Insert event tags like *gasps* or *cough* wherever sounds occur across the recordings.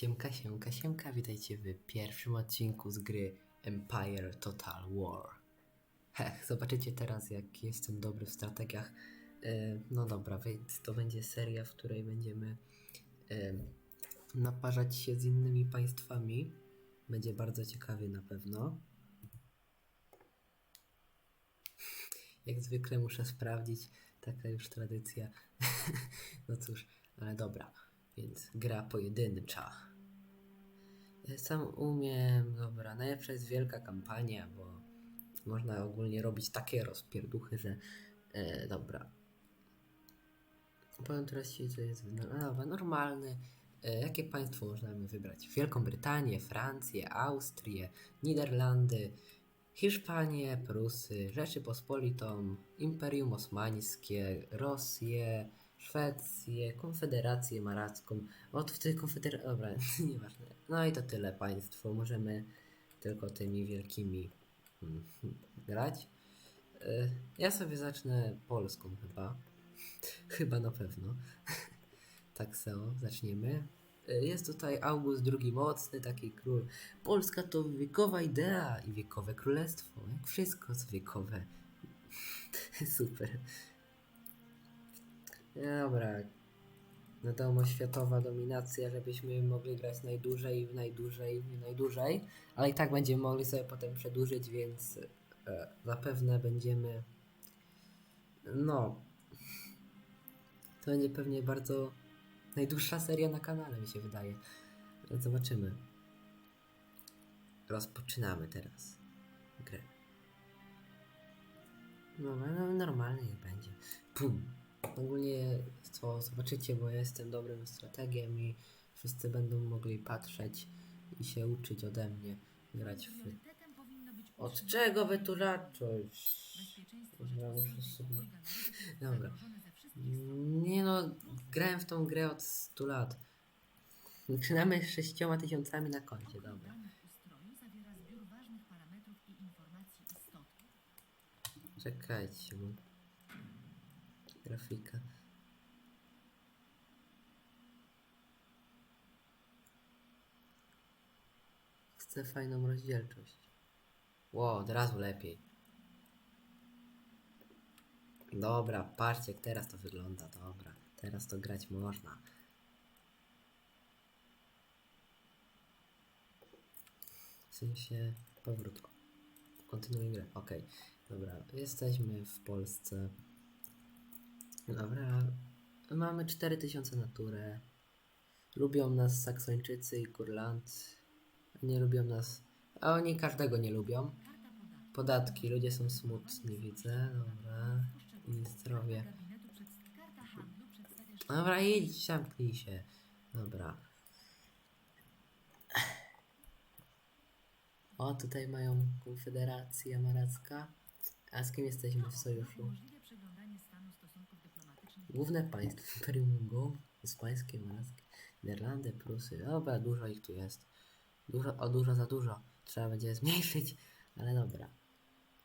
Siemka, siemka, siemka, witajcie w pierwszym odcinku z gry Empire Total War. Heh, zobaczycie teraz jak jestem dobry w strategiach. E, no dobra, więc to będzie seria, w której będziemy e, naparzać się z innymi państwami. Będzie bardzo ciekawie na pewno. Jak zwykle muszę sprawdzić, taka już tradycja. *laughs* no cóż, ale dobra, więc gra pojedyncza. Sam umiem, dobra, najlepsza jest wielka kampania, bo można ogólnie robić takie rozpierduchy, że e, dobra. Powiem teraz ci, co jest no, dobra, normalny. E, jakie państwo możemy wybrać? Wielką Brytanię, Francję, Austrię, Niderlandy, Hiszpanię, Prusy, Rzeczypospolitą, Imperium Osmańskie, Rosję, Szwecję, Konfederację Maracką. Od w tej konfederacji. Dobra, *laughs* nieważne. No i to tyle państwo. Możemy tylko tymi wielkimi mm, grać. Y, Ja sobie zacznę Polską chyba. *laughs* Chyba na pewno. *laughs* tak samo, zaczniemy. Y, Jest tutaj August II Mocny, taki król. Polska to wiekowa idea i wiekowe królestwo. Jak wszystko jest wiekowe. Super. Dobra. Wiadomo, światowa dominacja, żebyśmy mogli grać najdłużej, najdłużej, najdłużej, ale i tak będziemy mogli sobie potem przedłużyć, więc e, zapewne będziemy. No. To będzie pewnie bardzo najdłuższa seria na kanale, mi się wydaje. Ale zobaczymy. Rozpoczynamy teraz grę. No, no normalnie będzie. Pum. Ogólnie to zobaczycie, bo jestem dobrym strategiem i wszyscy będą mogli patrzeć i się uczyć ode mnie grać w... Od czego wy tu zacząć? bezpieczeństwa Ja muszę sobie- Dobra. Nie no, grałem w tą grę od 100 lat. Zaczynamy z 6 tysiącami na koncie, dobra. Czekajcie, bo... Grafika. Chcę fajną rozdzielczość. Ło, od razu lepiej. Dobra, patrzcie jak teraz to wygląda, dobra. Teraz to grać można. W sensie powrót. Kontynuuj grę. Okej. Dobra, jesteśmy w Polsce. Dobra, mamy 4000 naturę. Lubią nas Saksończycy i Kurland. Nie lubią nas. A oni każdego nie lubią. Podatki, ludzie są smutni, widzę. Dobra. Ministrowie. Dobra, idź, zamknij się. Dobra. O, tutaj mają Konfederację Maracka. A z kim jesteśmy w sojuszu? Główne państwa *laughs* Imperium Go, hiszpańskie, marackie, Niderlandy, Prusy. Dobra, dużo ich tu jest. Dużo, o dużo za dużo. Trzeba będzie zmniejszyć, ale dobra.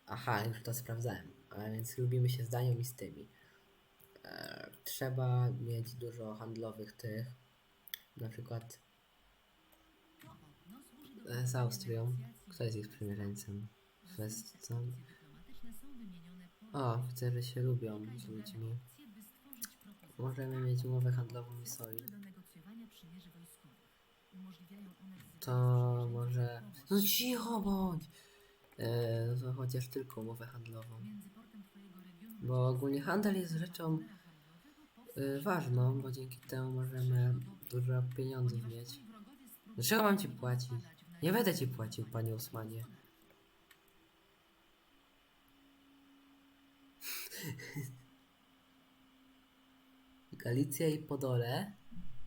Aha, już to sprawdzałem. A więc lubimy się z Danią i z tymi. E, trzeba mieć dużo handlowych tych. Na przykład e, z Austrią. Kto jest ich sprzymierzeńcem? Po O, widzę, że się lubią z ludźmi. Możemy mieć umowę handlową i one To może. No cicho bądź! E, no to chociaż tylko umowę handlową. Bo ogólnie handel jest rzeczą e, ważną, bo dzięki temu możemy dużo pieniądzów mieć. Dlaczego mam ci płacić? Nie będę ci płacił, panie Usmanie. *laughs* Galicja i Podole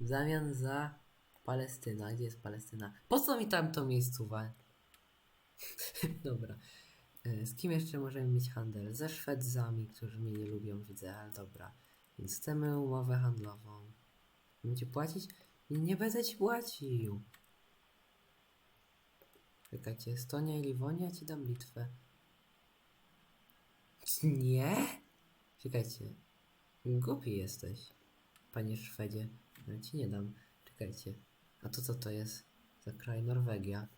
w zamian za Palestyna. Gdzie jest Palestyna? Po co mi tam to miejscowa? *laughs* Dobra. E, Z kim jeszcze możemy mieć handel? Ze Szwedzami, którzy mnie nie lubią, widzę, ale dobra. Więc chcemy umowę handlową. Będziecie płacić? Nie, nie będę ci płacił. Czekajcie, Estonia i Liwonia ci dam Litwę. *laughs* Nie? Czekajcie. Głupi jesteś, panie Szwedzie. Ja ci nie dam. Czekajcie. A to co to jest? Za kraj Norwegia.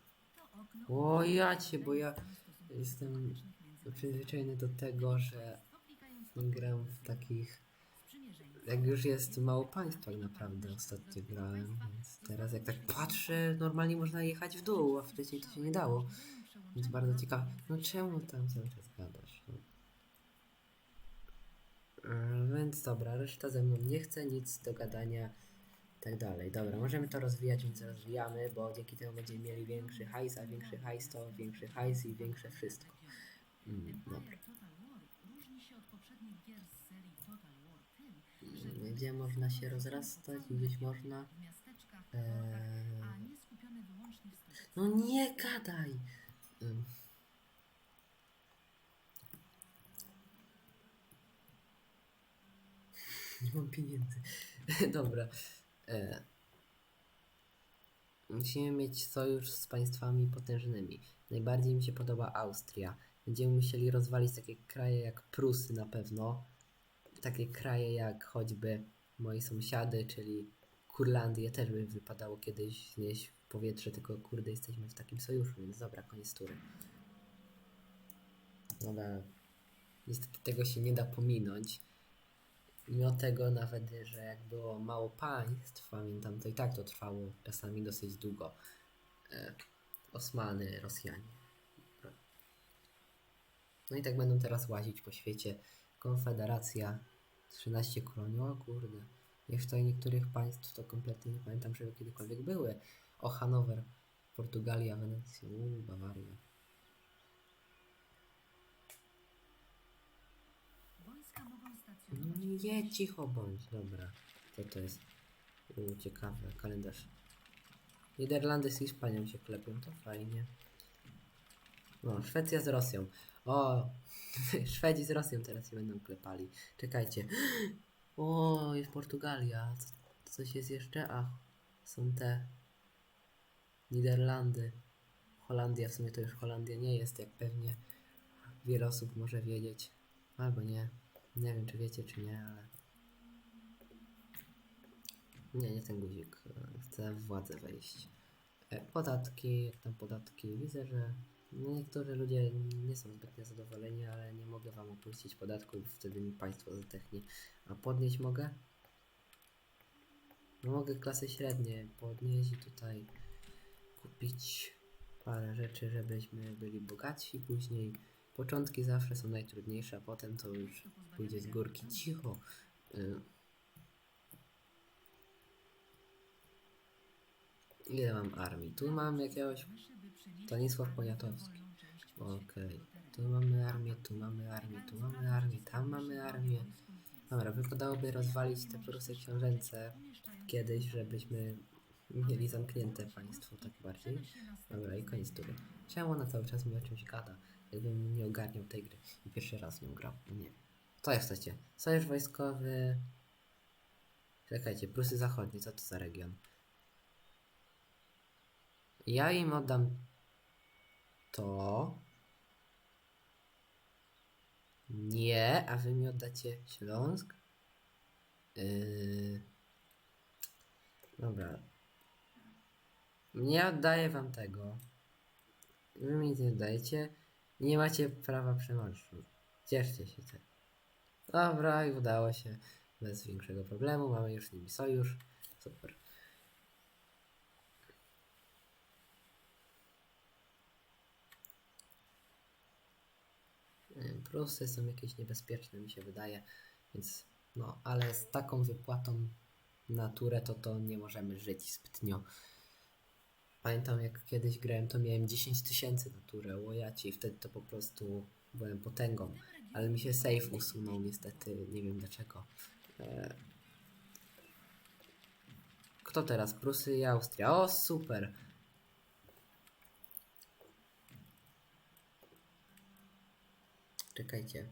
O ja cię, bo ja jestem przyzwyczajony do tego, że gram w takich jak już jest mało państw tak naprawdę ostatnio grałem, więc teraz jak tak patrzę, normalnie można jechać w dół, a wcześniej to się nie dało. Więc bardzo ciekawe. No czemu tam cały czas gadasz? No. E, Więc dobra, reszta ze mną nie chce, nic do gadania i tak dalej. Dobra, możemy to rozwijać, więc rozwijamy, bo dzięki temu będziemy mieli większy hajs, a większy hajs to większy hajs i większe wszystko. Mm, dobra. Mm, Gdzie można się rozrastać, gdzieś można... Eee. No nie gadaj! Ym. *laughs* Nie mam pieniędzy. *laughs* Dobra. E. Musimy mieć sojusz z państwami potężnymi. Najbardziej mi się podoba Austria. Będziemy musieli rozwalić takie kraje jak Prusy na pewno. Takie kraje jak choćby moi sąsiady, czyli Kurlandię też by wypadało kiedyś znieść w powietrze, tylko kurde jesteśmy w takim sojuszu, więc dobra, koniec tury. Dobra, niestety tego się nie da pominąć. Mimo tego nawet, że jak było mało państw, pamiętam, to i tak to trwało czasami dosyć długo. E, Osmany, Rosjanie. No i tak będą teraz łazić po świecie. Konfederacja, 13 kolonii, o kurde. Jeszcze niektórych państw to kompletnie nie pamiętam, żeby kiedykolwiek były. O, Hanower, Portugalia, Wenecja, Bawaria. Nie, cicho bądź, dobra. Co to jest? Uuu, ciekawe, kalendarz. Niderlandy z Hiszpanią się klepią, to fajnie. No, Szwecja z Rosją. O, *laughs* Szwedzi z Rosją teraz się będą klepali. Czekajcie. *gasps* O, jest Portugalia. Co, coś jest jeszcze? A, są te Niderlandy. Holandia, w sumie to już Holandia nie jest, jak pewnie wiele osób może wiedzieć. Albo nie. Nie wiem, czy wiecie, czy nie, ale. Nie, nie ten guzik. Chcę w władzę wejść. E, Podatki, jak tam podatki? Widzę, że niektórzy ludzie nie są zbytnio zadowoleni, ale nie mogę wam opuścić podatków, wtedy mi państwo zatechnie. A podnieść mogę? No mogę klasy średnie podnieść i tutaj kupić parę rzeczy, żebyśmy byli bogatsi później. Początki zawsze są najtrudniejsze, a potem to już pójdzie z górki. Cicho. Y. Ile mam armii? Tu mam jakiegoś Stanisław Poniatowski. Okej. Tu mamy armię, tu mamy armię, tu mamy armię, tam mamy armię. Dobra, wypadałoby rozwalić te Prusy książęce kiedyś, żebyśmy mieli zamknięte państwo tak bardziej. Dobra, i koniec tury. Czemu ona cały czas mi o czymś gada? Jakbym nie ogarniał tej gry i pierwszy raz nią grał. Nie. Co chcecie? Sojusz wojskowy... Czekajcie, Prusy Zachodnie, co to za region? Ja im oddam to. Nie, a wy mi oddacie Śląsk? Yy... Dobra. Nie oddaję wam tego. Wy mi nie oddajecie. Nie macie prawa przemarszu. Cieszcie się tak. Dobra, i udało się. Bez większego problemu. Mamy już z nimi sojusz. Super. Wiem, Prusy są jakieś niebezpieczne, mi się wydaje. Więc no, ale z taką wypłatą naturę to to nie możemy żyć zbytnio. Pamiętam jak kiedyś grałem, to miałem 10 tysięcy naturę, łojaci, i wtedy to po prostu byłem potęgą. Ale mi się save usunął niestety, nie wiem dlaczego. E... Kto teraz? Prusy i Austria. O, super! Czekajcie.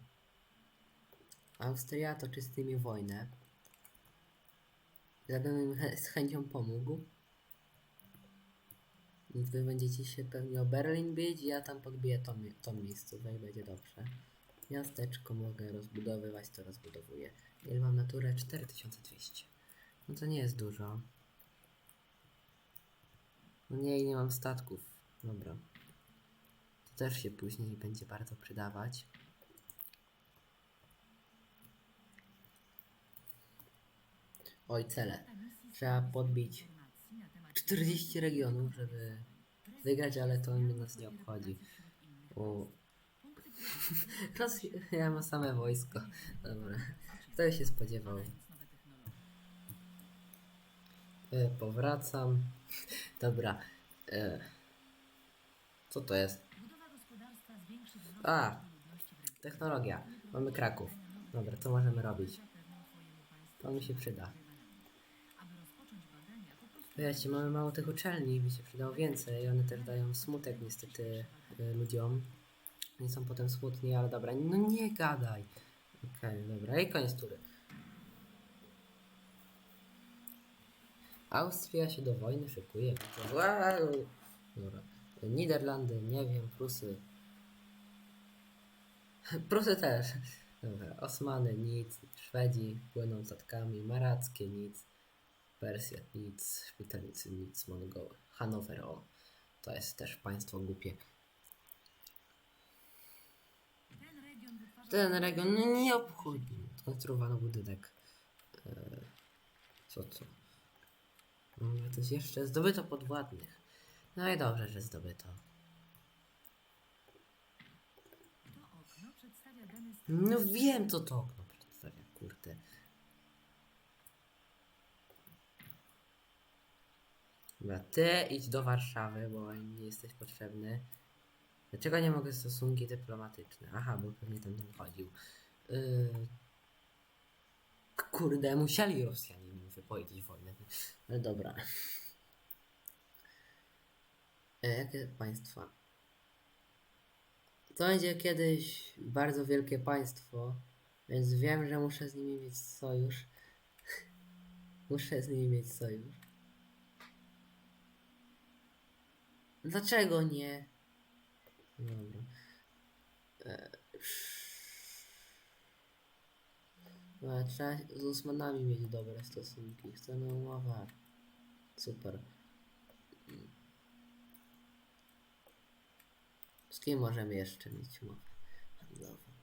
Austria toczy z nimi wojnę. Chę- z chęcią pomógł. Wy będziecie się pewnie o Berlin bić, ja tam podbiję mi- tą miejscówkę i będzie dobrze. Miasteczko mogę rozbudowywać, to rozbudowuję. Ile mam naturę? 4200. No to nie jest dużo. No nie, nie mam statków. Dobra. To też się później będzie bardzo przydawać. Oj, cele. Trzeba podbić 40 regionów, żeby wygrać, ale to nas nie obchodzi. O, Rosja, *laughs* ja mam same wojsko. Dobra. Kto się spodziewał? E, powracam. Dobra. E, co to jest? A. Technologia. Mamy Kraków. Dobra, co możemy robić? To mi się przyda. Aby rozpocząć badania, po prostu Wiecie, mamy mało tych uczelni, by się przydało więcej. One też dają smutek niestety y, ludziom. Nie są potem smutni, ale dobra, no nie gadaj. Okej, dobra, i koniec tury. Austria się do wojny szykuje. Wow. Dobra. Niderlandy, nie wiem, Prusy. *laughs* Prusy też. Dobra, Osmany nic, Szwedzi płyną statkami, Marackie nic. Persja nic, Szpitalicy nic, Mongoły. Hanower o. To jest też państwo głupie. ten region no nie obchodzi. Skonstruowano budynek. E, co co? Mamy coś jeszcze? Zdobyto podwładnych. No i dobrze, że zdobyto. to No wiem co to okno przedstawia, kurde. Dobra, ty idź do Warszawy, bo nie jesteś potrzebny. Dlaczego nie mogę stosunki dyplomatyczne? Aha, bo pewnie tam chodził. Yy... Kurde, musieli Rosjanie mi wypowiedzieć wojnę. Ale dobra. E, jakie państwa? To będzie kiedyś bardzo wielkie państwo, więc wiem, że muszę z nimi mieć sojusz. *laughs* muszę z nimi mieć sojusz. Dlaczego nie? Dobra. E, no, trzeba z Osmanami mieć dobre stosunki. Chcemy umowę. Super. Z kim możemy jeszcze mieć umowę handlową?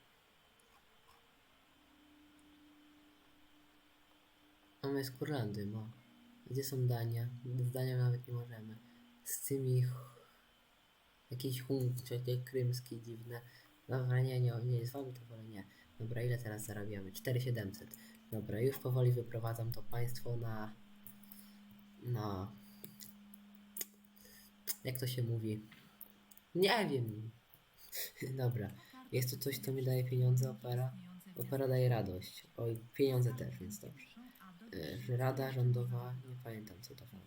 Mamy z Kurlandy, bo gdzie są Dania? Z Danią nawet nie możemy. Z tymi ch- jakieś hunkcie krymskie dziwne. Dobra, nie, nie, nie, z wami to wolę nie. Dobra, ile teraz zarabiamy? 4700. Dobra, już powoli wyprowadzam to państwo na... na... Jak to się mówi? Nie wiem. *laughs* Dobra. Jest to coś, co mi daje pieniądze, opera? Opera daje radość. Oj, pieniądze też, więc dobrze. E, Rada rządowa, nie pamiętam co to było.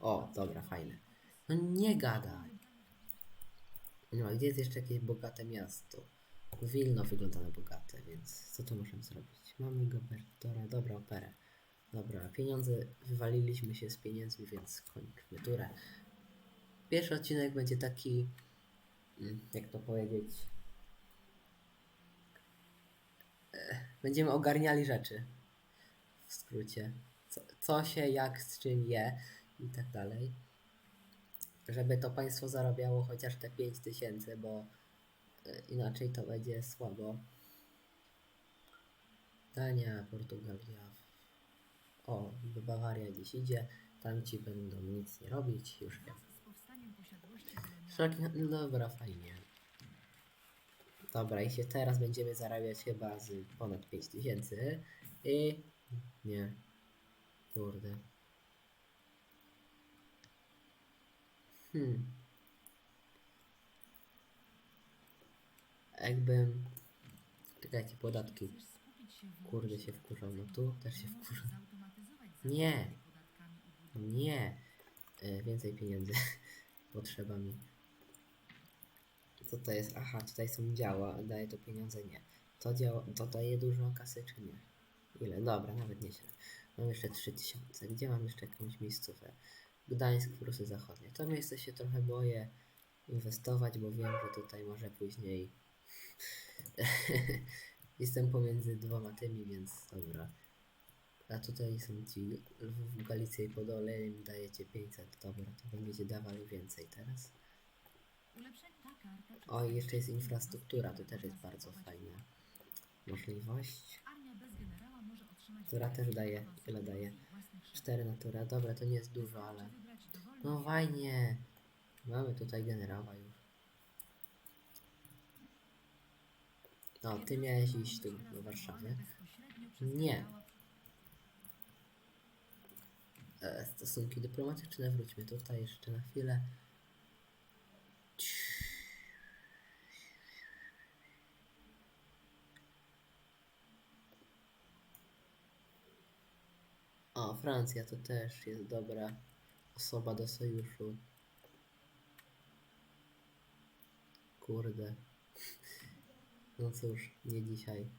O, dobra, fajne. No nie gadaj. No, a gdzie jest jeszcze jakieś bogate miasto? Wilno wygląda na bogate, więc co tu możemy zrobić? Mamy gubernatora, dobra, operę. Dobra, pieniądze, wywaliliśmy się z pieniędzmi, więc kończmy turę. Pierwszy odcinek będzie taki, mm, jak to powiedzieć, E, będziemy ogarniali rzeczy. W skrócie. Co, co się, jak, z czym je i tak dalej. Żeby to państwo zarabiało chociaż te 5 tysięcy, bo e, inaczej to będzie słabo. Dania, Portugalia. O, Bawaria gdzieś idzie. Tam ci będą nic nie robić, już wiem. No dobra, fajnie. Dobra, i się teraz będziemy zarabiać chyba z ponad 5000 i... nie. Kurde. Hmm. Jakbym... Czekajcie, podatki. Kurde się na wkurzał, no tu też się zautomatyzować Nie. Nie. E, więcej pieniędzy *laughs* potrzeba mi. Co to jest? Aha, tutaj są działa, daje to pieniądze? Nie. To, działa, to daje dużo kasy, czy nie? Ile? Dobra, nawet nieźle. Mam jeszcze 3000. Gdzie mam jeszcze jakąś miejscówkę? Gdańsk, Prusy Zachodnie. To miejsce się trochę boję inwestować, bo wiem, że tutaj może później *laughs* jestem pomiędzy dwoma tymi, więc dobra. A tutaj są ci w Galicji i Podole im dajecie 500. Dobra, to będziecie dawali więcej teraz. O, i jeszcze jest infrastruktura, to też jest bardzo fajna możliwość. Która też daje, ile daje? Swoich własnych szefów. 4 natura, dobra, to nie jest dużo, ale... No fajnie. Mamy tutaj generała już. No, ty miałeś iść tu do Warszawy. Nie. E, stosunki dyplomatyczne, wróćmy tutaj jeszcze na chwilę. O, Francja to też jest dobra osoba do sojuszu. Kurde. No cóż, nie dzisiaj.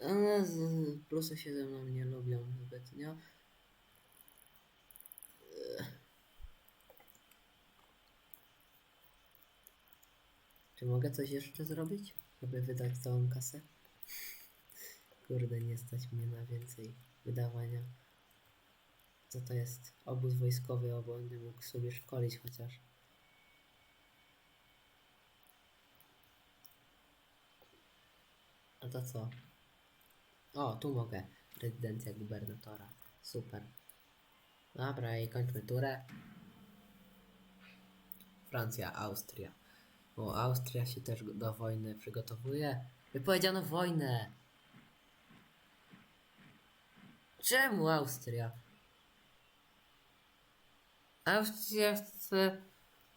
Ale plusy się ze mną nie lubią zbytnio. Czy mogę coś jeszcze zrobić, żeby wydać całą kasę? Kurde, nie stać mnie na więcej wydawania. Co to jest? Obóz wojskowy, o będę mógł sobie szkolić chociaż. A to co? O, tu mogę. Rezydencja gubernatora. Super. Dobra, i kończmy turę. Francja, Austria. O, Austria się też do wojny przygotowuje. Wypowiedziano wojnę! Czemu Austria? Austria chce...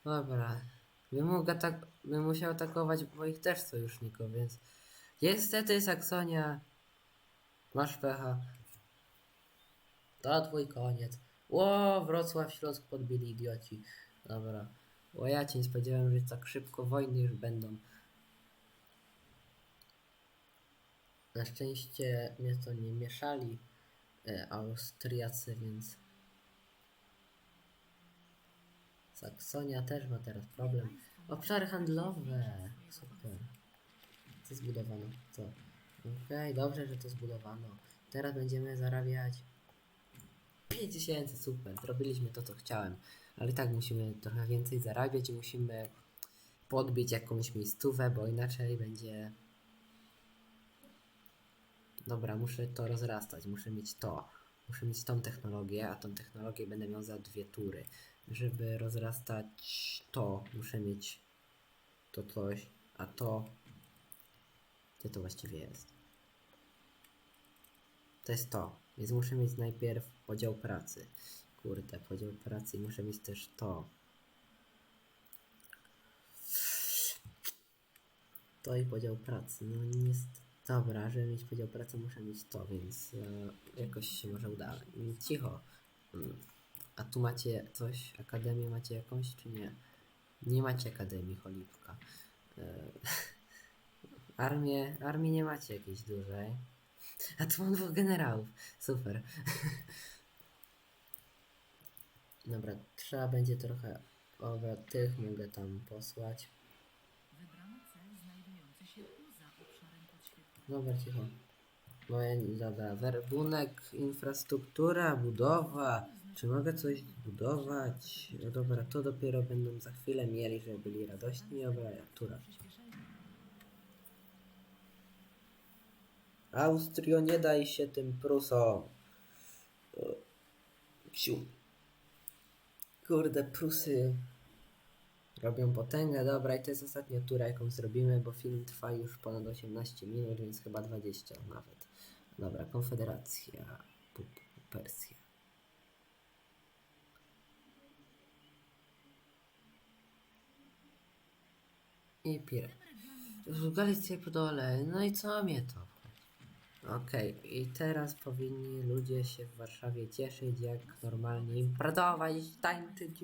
Dobra. Bym, atak... bym musiał atakować moich też sojuszników, więc... Niestety Saksonia... Masz pecha. To twój koniec. Ło, Wrocław Śląsk podbili idioci. Dobra. O, ja cię nie spodziewałem, że tak szybko wojny już będą. Na szczęście mnie to nie mieszali Austriacy, więc Saksonia też ma teraz problem. Obszary handlowe. Super. Co zbudowano? Co? Okej, dobrze, że to zbudowano. Teraz będziemy zarabiać 5000, super. Zrobiliśmy to, co chciałem. Ale tak musimy trochę więcej zarabiać i musimy podbić jakąś miejscówę, bo inaczej będzie... Dobra, muszę to rozrastać, muszę mieć to. Muszę mieć tą technologię, a tą technologię będę miał za dwie tury. Żeby rozrastać to, muszę mieć to coś, a to... Gdzie to właściwie jest? To jest to. Więc muszę mieć najpierw podział pracy. Kurde, podział pracy i muszę mieć też to. To i podział pracy. No nie jest. Dobra, żeby mieć podział pracy muszę mieć to, więc e, jakoś się może uda. Cicho. A tu macie coś? Akademię macie jakąś, czy nie? Nie macie akademii, cholipka. E, *laughs* armię, armii nie macie jakiejś dużej. A tu mam dwóch generałów. Super. *laughs* Dobra, trzeba będzie trochę. Dobra, tych mogę tam posłać. Dobra, cicho. Moje, dobra, werbunek, infrastruktura, budowa. Czy mogę coś budować? No dobra, to dopiero będą za chwilę mieli, żeby byli radośni. Dobra, tura. Austrio, nie daj się tym Prusom. Psiu. Kurde, Prusy robią potęgę. Dobra, i to jest ostatnia tura, jaką zrobimy, bo film trwa już ponad 18 minut, więc chyba 20 nawet. Dobra, Konfederacja, Persja. I Pire. W Galicji Podole, no i co mnie to? Okej, i teraz powinni ludzie się w Warszawie cieszyć, jak normalnie imprezować, tańczyć.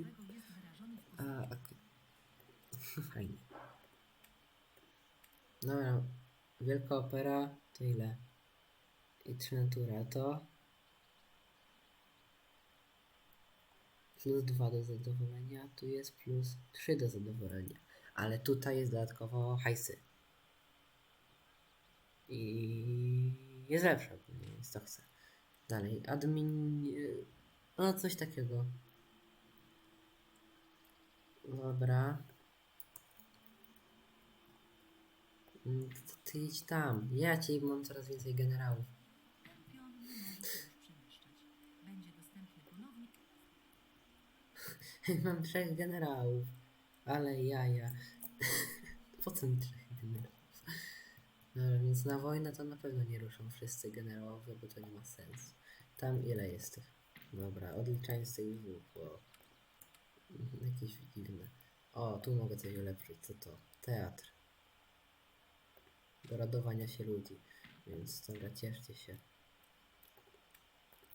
A, okej. Fajnie. Dobra, Wielka Opera to ile? I trzy natura to... Plus dwa do zadowolenia, tu jest plus trzy do zadowolenia. Ale tutaj jest dodatkowo hajsy. i jest lepsza więc to chcę. Dalej, admin, no coś takiego. Dobra. Mm, To ty idź tam. Ja cię mam coraz więcej generałów. *laughs* Mam trzech generałów. Ale jaja. *laughs* po co mi trzech generałów? Dobra, więc na wojnę to na pewno nie ruszą wszyscy generałowie, bo to nie ma sensu. Tam ile jest tych? Dobra, odliczając tych dwóch, bo jakieś dziwne. O, tu mogę coś ulepszyć. Co to? Teatr. Do radowania się ludzi. Więc dobra, cieszcie się.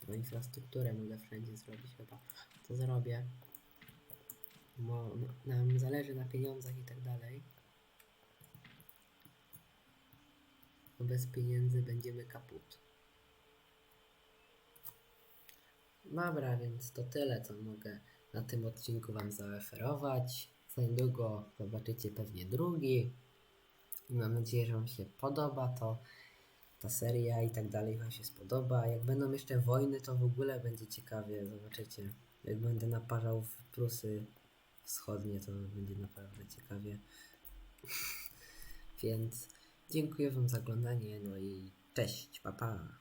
No infrastrukturę mogę wszędzie zrobić chyba. To zrobię. Bo nam zależy na pieniądzach i tak dalej. Bo bez pieniędzy będziemy kaput. Dobra, więc to tyle, co mogę na tym odcinku Wam zaoferować. Za niedługo zobaczycie pewnie drugi. I mam nadzieję, że Wam się podoba to ta seria i tak dalej Wam się spodoba. Jak będą jeszcze wojny, to w ogóle będzie ciekawie. Zobaczycie. Jak będę naparzał w Prusy Wschodnie, to będzie naprawdę ciekawie. *laughs* Więc dziękuję Wam za oglądanie. No i cześć, pa pa.